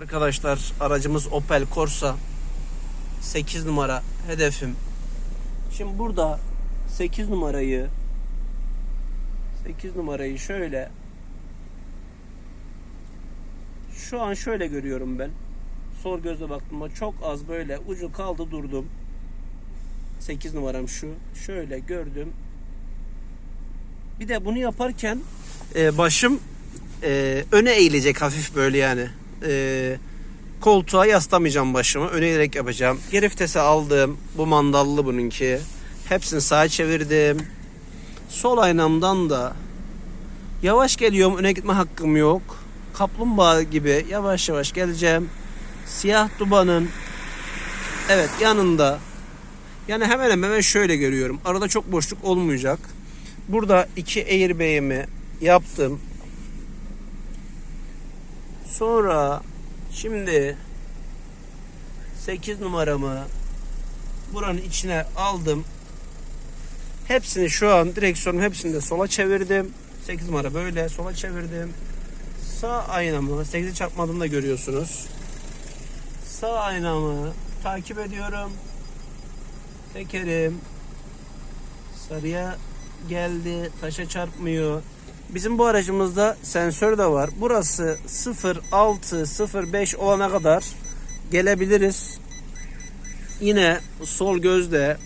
Arkadaşlar aracımız Opel Corsa 8 numara hedefim. Şimdi burada 8 numarayı 8 numarayı şöyle şu an şöyle görüyorum ben. Sol gözle baktığımda çok az böyle ucu kaldı durdum. 8 numaram şu. Şöyle gördüm. Bir de bunu yaparken e, başım e, öne eğilecek hafif böyle yani. E, koltuğa yaslamayacağım başımı. Öne eğilerek yapacağım. Geri vitese aldım. Bu mandallı bununki. Hepsini sağa çevirdim. Sol aynamdan da yavaş geliyorum. Öne gitme hakkım yok. Kaplumbağa gibi yavaş yavaş geleceğim. Siyah dubanın evet yanında yani hemen hemen şöyle görüyorum. Arada çok boşluk olmayacak. Burada iki airbag'imi yaptım. Sonra şimdi 8 numaramı buranın içine aldım. Hepsini şu an direksiyonun hepsini de sola çevirdim. 8 numara böyle sola çevirdim. Sağ aynamı 8'i çarpmadığını da görüyorsunuz. Sağ aynamı takip ediyorum. Tekerim sarıya geldi. Taşa çarpmıyor. Bizim bu aracımızda sensör de var. Burası 06 05 olana kadar gelebiliriz. Yine sol gözde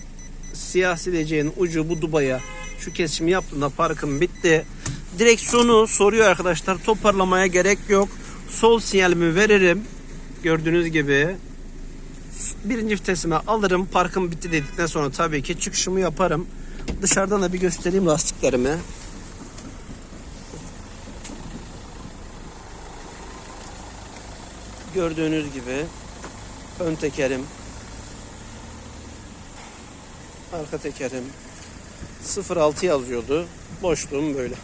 siyah sileceğin ucu bu dubaya şu kesimi yaptığında parkım bitti. Direksiyonu soruyor arkadaşlar. Toparlamaya gerek yok. Sol sinyalimi veririm. Gördüğünüz gibi birinci vitesime alırım. Parkım bitti dedikten sonra tabii ki çıkışımı yaparım. Dışarıdan da bir göstereyim lastiklerimi. Gördüğünüz gibi ön tekerim, arka tekerim 06 yazıyordu. Boşluğum böyle.